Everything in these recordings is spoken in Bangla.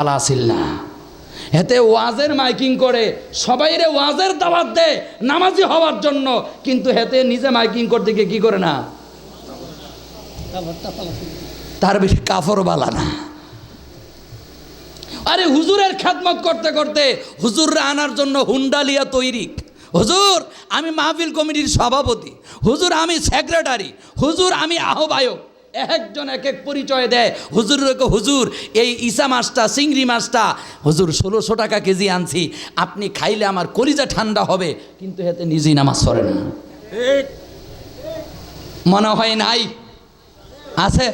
আলাসিল না এতে ওয়াজের মাইকিং করে, সবাইরে ওয়াজের দাওয়াত দেয় নামাজি হওয়ার জন্য। কিন্তু হেতে নিজে মাইকিং করতে গিয়ে কি করে না? তার বেশি কাফর বালা না। আরে হুজুরের খ্যাতমত করতে করতে হুজুররা আনার জন্য হুন্ডালিয়া তৈরি। হুজুর, আমি মাহফিল কমিটির সভাপতি। হুজুর, আমি সেক্রেটারি। হুজুর, আমি আহ্বায়ক। একজন এক এক পরিচয় দেয়। হুজুর হুজুর, এই ইসা মাছটা, চিংড়ি মাছটা, হুজুর, ষোলোশো টাকা কেজি আনছি। আপনি খাইলে আমার কলিজা ঠান্ডা হবে, কিন্তু এতে নিজেই নামাজ পড়ে না। মনে হয় নাই? আছে?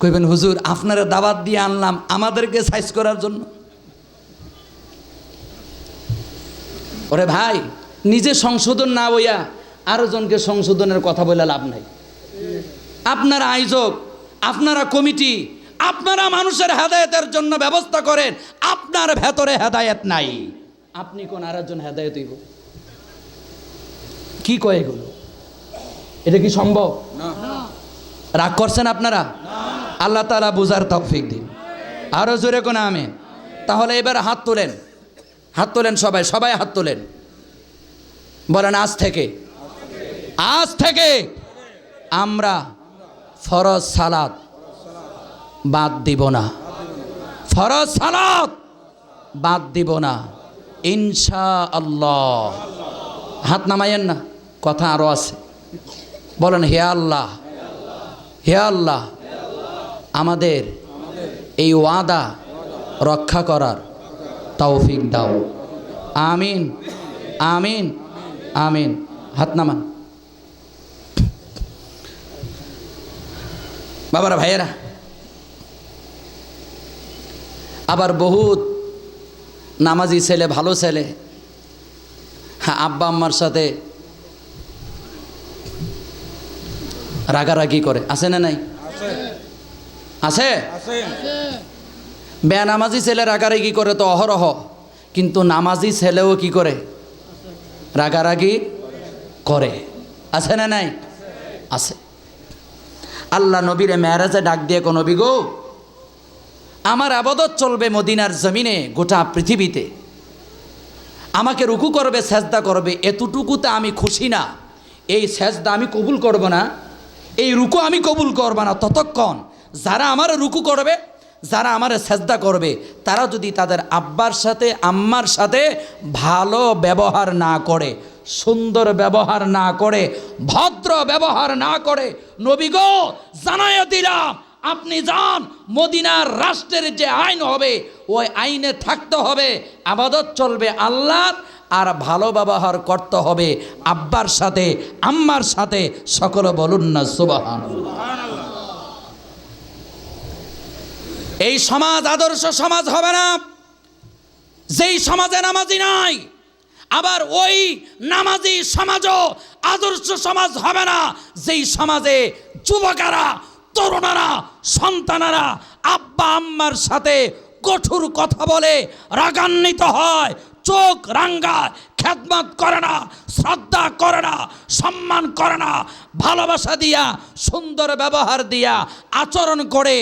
কইবেন, হুজুর, আপনারা দাওয়াত দিয়ে আনলাম, আমাদেরকে সাইজ করার জন্য। ওরে ভাই, নিজে সংশোধন না বইয়া আরও জনকে সংশোধনের কথা বলে লাভ নাই। আপনারা আয়োজক আপনারা কমিটি আপনারা মানুষের হেদায়েতের জন্য ব্যবস্থা করেন আপনার ভেতরে হেদায়ত নাই। আপনি কোন আরেকজন হেদায়েত হইব? কি কয় এগুলো? এটা কি সম্ভব? রাগ করছেন আপনারা? আল্লাহ তালা বুঝার তৌফিক দিন। আরও জোরে কোন আমি? তাহলে এবার হাত তোলেন। হাত তোলেন সবাই সবাই হাত তোলেন। বলেন আজ থেকে। আজ থেকে আমরা ফরজ সালাদ বাদ দিব না। ফরজ সালাদ বাদ দিব না। ইনশা আল্লাহ হাত নামাইয়েন না, কথা আরও আছে। বলেন, হে আল্লাহ হে আল্লাহ, আমাদের এই ওয়াদা রক্ষা করার তৌফিক দাও। আমিন আমিন আমিন। হাত নামান। বাবারা ভাইয়েরা। আবার বহুত নামাজি ছেলে ভালো ছেলে। হ্যাঁ আব্বা আম্মার সাথে রাগারাগি করে। আছে না নাই? আছে? বেনামাজি ছেলে রাগারাগি করে তো অহরহ কিন্তু নামাজি ছেলেও কি করে? রাগারাগি করে। আছে না নাই? আছে। আল্লাহ নবীরে মেয়ারাজে ডাক দিয়ে কোনো গো, আমার আবাদত চলবে মদিনার জমিনে গোটা পৃথিবীতে। আমাকে রুকু করবে, সেজদা করবে। এতটুকুতে আমি খুশি না। এই সেজদা আমি কবুল করব না। এই রুকু আমি কবুল করব না। ততক্ষণ যারা আমার রুকু করবে, যারা আমার সেজদা করবে, তারা যদি তাদের আব্বার সাথে, আম্মার সাথে ভালো ব্যবহার না করে সুন্দর ব্যবহার না করে, ভদ্র ব্যবহার না করে, নবী গো, জানাইয়া দিলাম, আপনি যান, মদিনার রাষ্ট্রের যে আইন হবে, ওই আইনে থাকতে হবে, আবাদত চলবে আল্লাহর, আর ভালো ব্যবহার করতে হবে আব্বার সাথে, আম্মার সাথে, সকলে বলুন না সুবাহান এই সমাজ, আদর্শ সমাজ হবে না, যেই সমাজে নামাজি নাই আবার ওই নামাজি সমাজও আদর্শ সমাজ হবে না। যেই সমাজে যুবকেরা, তরুণারা, সন্তানেরা আব্বা আম্মার সাথে কঠোর কথা বলে রাগান্বিত হয়, চোখ রাঙ্গা খ্যাতমত করে না, শ্রদ্ধা করে না, সম্মান করে না, ভালোবাসা দিয়া, সুন্দর ব্যবহার দিয়া আচরণ করে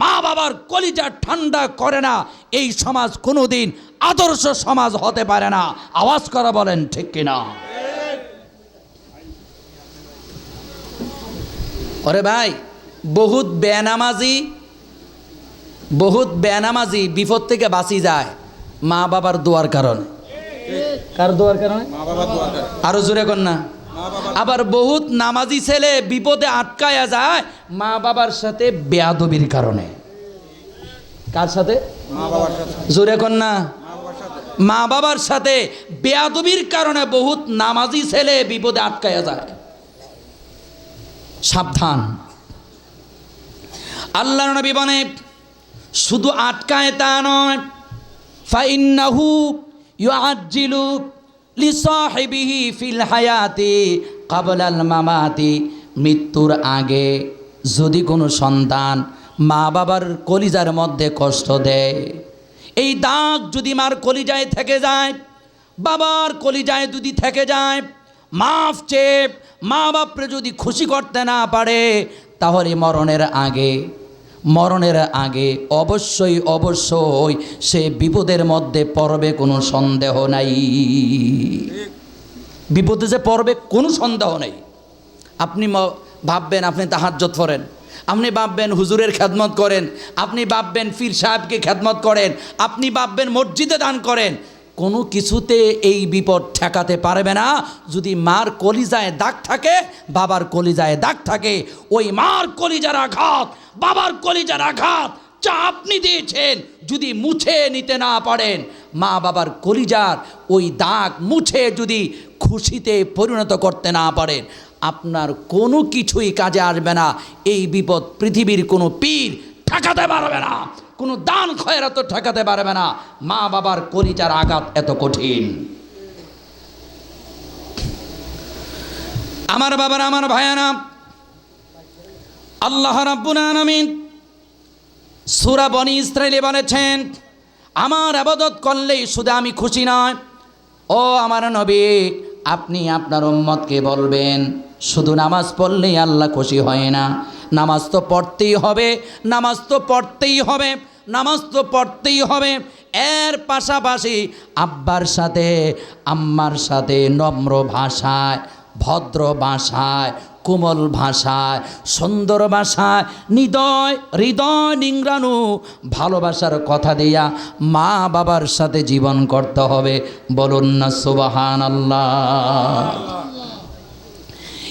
মা বাবার কলিজা ঠান্ডা করে না। এই সমাজ কোনোদিন আদর্শ সমাজ হতে পারে না। আওয়াজ করা বলেন ঠিক কিনা? ওরে ভাই বহুত বেনামাজি বহুত বেনামাজি বিপদ থেকে বাঁচি যায় মা বাবার দোয়ার কারণে। কার দোয়ার কারণে? আরও জোরে কর না। আবার বহুত নামাজি ছেলে বিপদে আটকায়া যায় মা বাবার সাথে বেয়াদবির কারণে। কার সাথে? জোরে না। মা বাবার সাথে বেয়াদবির কারণে বহুত নামাজি ছেলে বিপদে আটকায়া যায়। সাবধান। আল্লাহ নবী বনে শুধু আটকায় তা নয়, ফাইন্নাহু ইউআজ্জিলু ফিল হায়াতি কাবলাল মামাতি। মৃত্যুর আগে যদি কোনো সন্তান মা বাবার কলিজার মধ্যে কষ্ট দেয় এই দাগ যদি মার কলিজায় থেকে যায়, বাবার কলিজায় যদি থেকে যায়, মাফ চেয়ে মা বাপরে যদি খুশি করতে না পারে, তাহলে মরণের আগে মরণের আগে অবশ্যই অবশ্যই সে বিপদের মধ্যে পড়বে কোনো সন্দেহ নাই। বিপদে যে পড়বে কোনো সন্দেহ নেই। আপনি ভাববেন, আপনি তাহাজ্জত করেন আপনি ভাববেন হুজুরের খেদমত করেন, আপনি ভাববেন ফির সাহেবকে খেদমত করেন, আপনি ভাববেন মসজিদে দান করেন, কোনো কিছুতে এই বিপদ ঠেকাতে পারবে না। যদি মার কলিজায় দাগ থাকে, বাবার কলিজায় দাগ থাকে, ওই মার কলিজার আঘাত, বাবার কলিজার আঘাত, যা আপনি দিয়েছেন, যদি মুছে নিতে না পারেন, মা বাবার কলিজার ওই দাগ মুছে যদি খুশিতে পরিণত করতে না পারেন আপনার কোনো কিছুই কাজে আসবে না। এই বিপদ পৃথিবীর কোনো পীর ঠেকাতে পারবে না। কোনো দান খয়রাত ঠেকাতে পারবে না। মা বাবার কলিজার আঘাত এত কঠিন। আমার বাবার, আমার ভাইয়ানা আল্লাহ রাব্বুল সুরা বনি ইসরায়েলে বলেছেন, আমার আবাদত করলেই শুধু আমি খুশি নয়। ও আমার নবী, আপনি আপনার উম্মতকে বলবেন শুধু নামাজ পড়লেই আল্লাহ খুশি হয় না। নামাজ তো পড়তেই হবে, নামাজ তো পড়তেই হবে, নামাজ তো পড়তেই হবে। এর পাশাপাশি আব্বার সাথে, আম্মার সাথে নম্র ভাষায়, ভদ্র ভাষায়, কোমল ভাষায়, সুন্দর ভাষায় হৃদয় হৃদয় নিংরানু ভালোবাসার কথা দিয়া মা বাবার সাথে জীবন করতে হবে। বলুন না সুবাহান আল্লাহ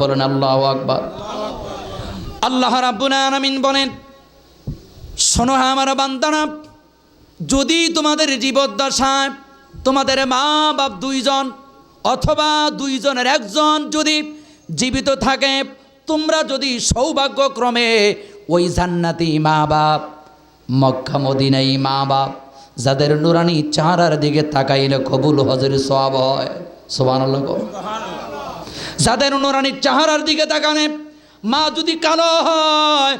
বলেন, আল্লাহ আকবর। আল্লাহ রাব্বুল বলেন, শোনো হ্যাঁ আমার বান্দানা যদি তোমাদের জীবদ্দশায় তোমাদের মা বাপ দুইজন অথবা দুইজনের একজন যদি জীবিত থাকে, তোমরা যদি সৌভাগ্যক্রমে ওই জান্নাতি মা বাপ মক্কা মদিনাই মা বাপ যাদের নুরানি চারার দিকে তাকাইলে কবুল হজরে সব হয়। সোবান যাদের নুরানির চাহারার দিকে তাকানে, মা যদি কালো হয়,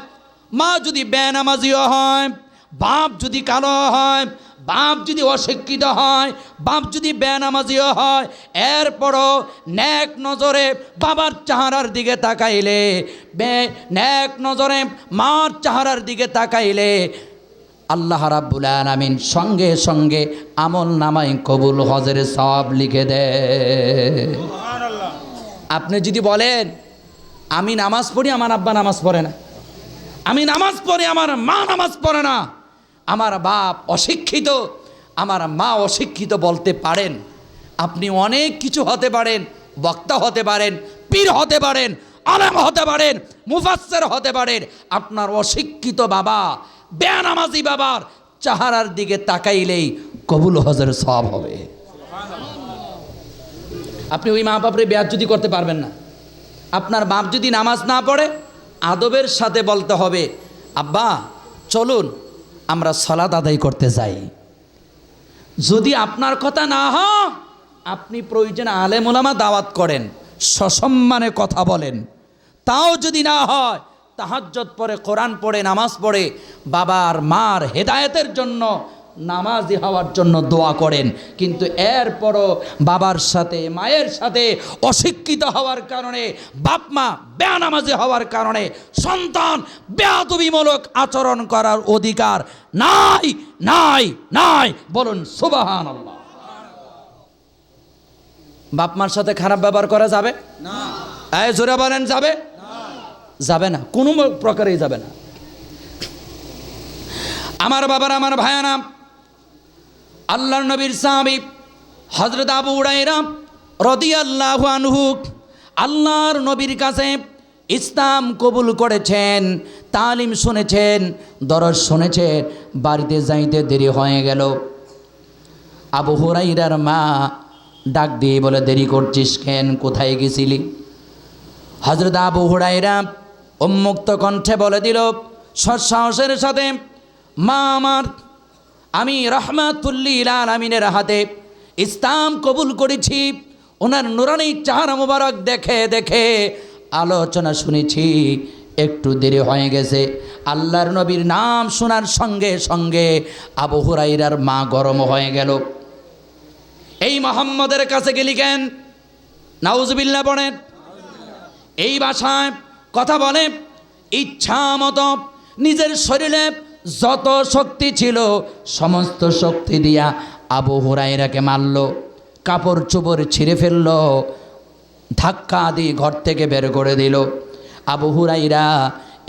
মা যদি বেনামাজিও হয়, বাপ যদি কালো হয়, বাপ যদি অশিক্ষিত হয়, বাপ যদি বেনামাজিও হয়, এরপরও ন্যাক নজরে বাবার চাহারার দিকে তাকাইলে ন্যাক নজরে মার চাহারার দিকে তাকাইলে আল্লাহ রাব্বুল আলামিন সঙ্গে সঙ্গে আমল নামায় কবুল হজের সব লিখে দেয় আপনি যদি বলেন আমি নামাজ পড়ি আমার আব্বা নামাজ পড়ে না। আমি নামাজ পড়ি আমার মা নামাজ পড়ে না। আমার বাপ অশিক্ষিত আমার মা অশিক্ষিত বলতে পারেন। আপনি অনেক কিছু হতে পারেন বক্তা হতে পারেন পীর হতে পারেন আলেম হতে পারেন মুফাসের হতে পারেন। আপনার অশিক্ষিত বাবা বেনামাজি বাবার চাহারার দিকে তাকাইলেই কবুল হজের সব হবে। আপনি ওই মা বাপরে ব্যাজ যদি করতে পারবেন না, আপনার বাপ যদি নামাজ না পড়ে, আদবের সাথে বলতে হবে, আব্বা, চলুন, আমরা সলাদ আদায় করতে যাই। যদি আপনার কথা না হ আপনি প্রয়োজন আলেম ওলামা দাওয়াত করেন, সসম্মানে কথা বলেন। তাও যদি না হয় তাহাজ্জত পড়ে কোরআন পড়ে নামাজ পড়ে বাবার মার হেদায়েতের জন্য নামাজি হওয়ার জন্য দোয়া করেন। কিন্তু এরপরও বাবার সাথে মায়ের সাথে অশিক্ষিত হওয়ার কারণে বাপ মা বেয়ানামাজি হওয়ার কারণে সন্তান বেয়াদবিমূলক আচরণ করার অধিকার নাই নাই নাই। বলুন সুবাহান বাপ মার সাথে খারাপ ব্যবহার করা যাবে? না। জোরে বলেন যাবে? যাবে না, কোনো প্রকারেই যাবে না। আমার বাবার, আমার ভায়ানা আল্লাহর নবীর সাহাবি হজরত আবু উড়াইরাম রদি আল্লাহ আনহুক আল্লাহর নবীর কাছে ইসলাম কবুল করেছেন, তালিম শুনেছেন, দরজ শুনেছেন বাড়িতে যাইতে দেরি হয়ে গেল। আবু হুরাইরার মা ডাক দিয়ে বলে, দেরি করছিস কেন? কোথায় গেছিলি? হজরত আবু হুরাইরা উন্মুক্ত কণ্ঠে বলে দিল, সৎসাহসের সাথে, মা আমার, আমি রহমাতুল্লিল আলমিনের হাতে ইসলাম কবুল করেছি, ওনার নুরানি চাহারা মুবারক দেখে দেখে আলোচনা শুনেছি, একটু দেরি হয়ে গেছে। আল্লাহর নবীর নাম শোনার সঙ্গে সঙ্গে আবু হুরাইরার মা গরম হয়ে গেল। এই মোহাম্মদের কাছে গেলি কেন? নাউজবিল্লা বলেন, এই ভাষায় কথা বলে, ইচ্ছা মতো নিজের শরীরে যত শক্তি ছিল, সমস্ত শক্তি দিয়া আবু হুরাইরাকে মারল, কাপড় চোপড় ছিঁড়ে ফেলল, ধাক্কা দিয়ে ঘর থেকে বের করে দিল। আবু হুরাইরা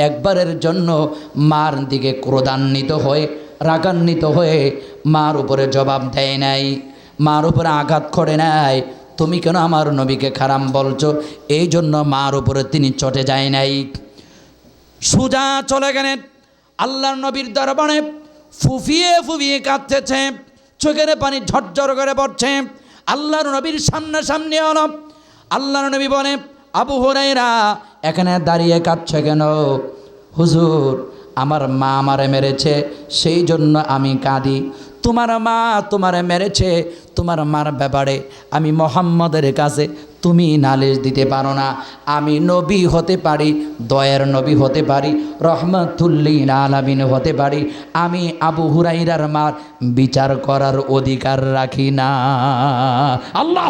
একবারের জন্য মার দিকে ক্রোধান্বিত হয়ে, রাগান্বিত হয়ে মার উপরে জবাব দেয় নাই, মার উপরে আঘাত করে নাই তুমি কেন আমার নবীকে খারাপ বলছো? এই জন্য মার উপরে তিনি চটে যায় নাই। সুজা চলে গেলেন আল্লাহর নবীর দরবারে, ফুফিয়ে ফুফিয়ে কাঁদতেছে, চোখের পানি ঝরঝর করে পড়ছে। আল্লাহর নবীর সামনাসামনি হলো, আল্লাহর নবী বলে, আবু হরাইরা এখানে দাঁড়িয়ে কাঁদছে কেন? হুজুর, আমার মা আমারে মেরেছে, সেই জন্য আমি কাঁদি। তোমার মা তোমারে মেরেছে, তোমার মার ব্যাপারে আমি মোহাম্মদের কাছে তুমি নালিশ দিতে পারো না। আমি নবী হতে পারি, দয়ের নবী হতে পারি রহমতুল্লিন আলামিন হতে পারি। আমি আবু হুরাইরার মার বিচার করার অধিকার রাখি না। আল্লাহ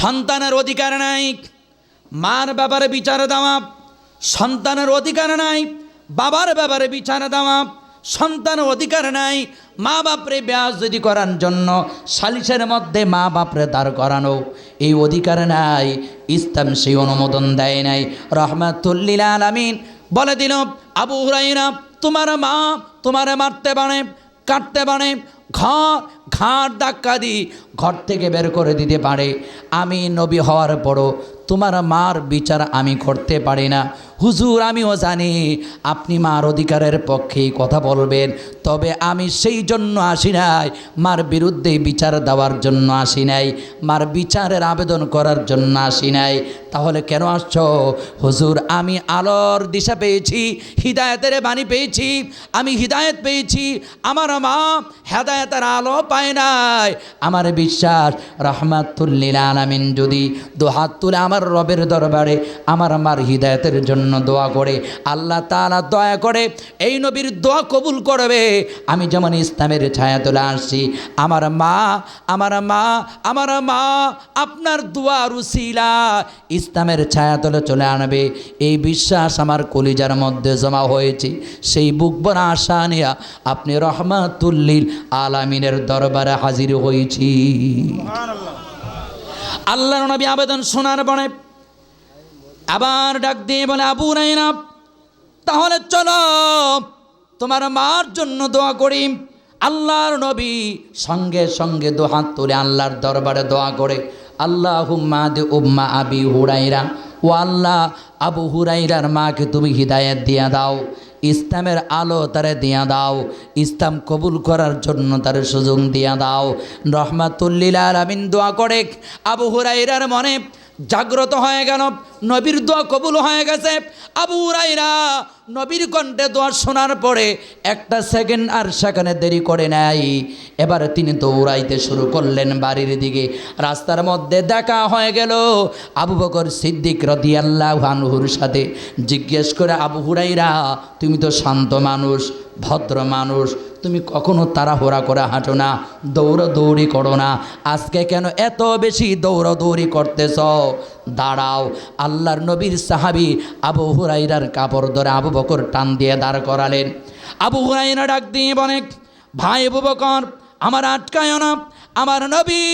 সন্তানের অধিকার নাই, মার ব্যাপারে বিচার দেওয়া। সন্তানের অধিকার নাই, বাবার ব্যাপারে বিচার দেওয়া। সন্তানের অধিকার নাই, মা বাপরে ব্যাস যদি করার জন্য সালিসের মধ্যে মা বাপরে দাঁড় করানো, এই অধিকার নাই, ইসলাম সেই অনুমোদন দেয় নাই। রহমাতুল্লিল আলামিন বলে দিল, আবু হুরাইরা তোমার মা তোমার মারতে পারে, কাটতে পারে, ঘর ঘাড় ধাক্কা দি ঘর থেকে বের করে দিতে পারে। আমি নবী হওয়ার পরও তোমার মার বিচার আমি করতে পারি না। হুজুর, আমিও জানি আপনি মার অধিকারের পক্ষেই কথা বলবেন, তবে আমি সেই জন্য আসি নাই। মার বিরুদ্ধে বিচার দেওয়ার জন্য আসি নাই, মার বিচারের আবেদন করার জন্য আসি নাই। তাহলে কেন আসছ? হুজুর, আমি আলোর দিশা পেয়েছি, হৃদায়তের বাণী পেয়েছি, আমি হৃদায়ত পেয়েছি, আমার মা হেদায়তের আলো পায় নাই। আমার বিশ্বাস রহমাতুল্লিল আলামিন যদি দোহাত তুলে আমার রবের দরবারে আমার মার হৃদায়তের জন্য দোয়া করে। আল্লাহ তালা দয়া করে এই নবীর দোয়া কবুল করবে। আমি যেমন ইসলামের ছায়া তুলে আসছি আমার মা আমার মা আমার মা আপনার দোয়া রুসিলা ইসলামের ছায়া তলে চলে আনবে। এই বিশ্বাস আমার কলিজার মধ্যে জমা হয়েছে। সেই বুকবর আশা নিয়া আপনি রহমাতুল্লিল আলামিনের দরবারে হাজির হয়েছি। আল্লাহর নবী আবেদন শোনার পরে আবার ডাক দিয়ে বলে, আবু রাইনা তাহলে চলো, তোমার মার জন্য দোয়া করি। আল্লাহর নবী সঙ্গে সঙ্গে দোহাত তুলে আল্লাহর দরবারে দোয়া করে আল্লাহ হুম্মা দে উম্মা আবি হুরাইরা ও আল্লাহ আবু হুরাইরার মাকে তুমি হৃদায়ত দিয়া দাও। ইসলামের আলো তারে দিয়া দাও। ইসলাম কবুল করার জন্য তার সুযোগ দিয়া দাও। রহমাতুল্লিল আমিন দোয়া করে। আবু হুরাইরার মনে জাগ্রত হয়ে গেল। নবীর দোয়া কবুল হয়ে গেছে। আবু হুরাইরা নবীর কণ্ঠে দোয়া শোনার পরে একটা সেকেন্ড আর সেখানে দেরি করে নাই। এবারে তিনি দৌড়াইতে শুরু করলেন বাড়ির দিকে। রাস্তার মধ্যে দেখা হয়ে গেল আবু বকর সিদ্দিক রদিয়াল্লাহ আনহুর সাথে। জিজ্ঞেস করে, আবু হুরাইরা তুমি তো শান্ত মানুষ, ভদ্র মানুষ। তুমি কখনো তাড়াহুড়া করে হাঁটো না, দৌড়দৌড়ি করো না। আজকে কেন এত বেশি দৌড়দৌড়ি করতেছ? দাঁড়াও, আল্লাহর নবীর সাহাবি আবু হুরাইরার কাপড় ধরে আবু বকর টান দিয়ে দাঁড় করালেন। আবু হুরাইরা ডাক দিয়ে বলে, ভাই আবু বকর, আমার আটকায় না। আমার নবী,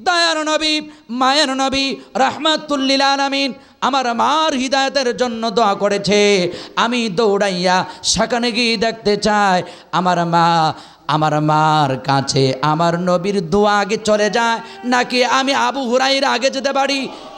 দয়ার নবী, মায়ের নবী, রহমাতুল্লিল আলামিন আমার মার হৃদায়তের জন্য দোয়া করেছে। আমি দৌড়াইয়া সেখানে গিয়ে দেখতে চাই, আমার মা, আমার মার কাছে আমার নবীর দোয়া আগে চলে যায়, নাকি আমি আবু হুরাইর আগে যেতে পারি?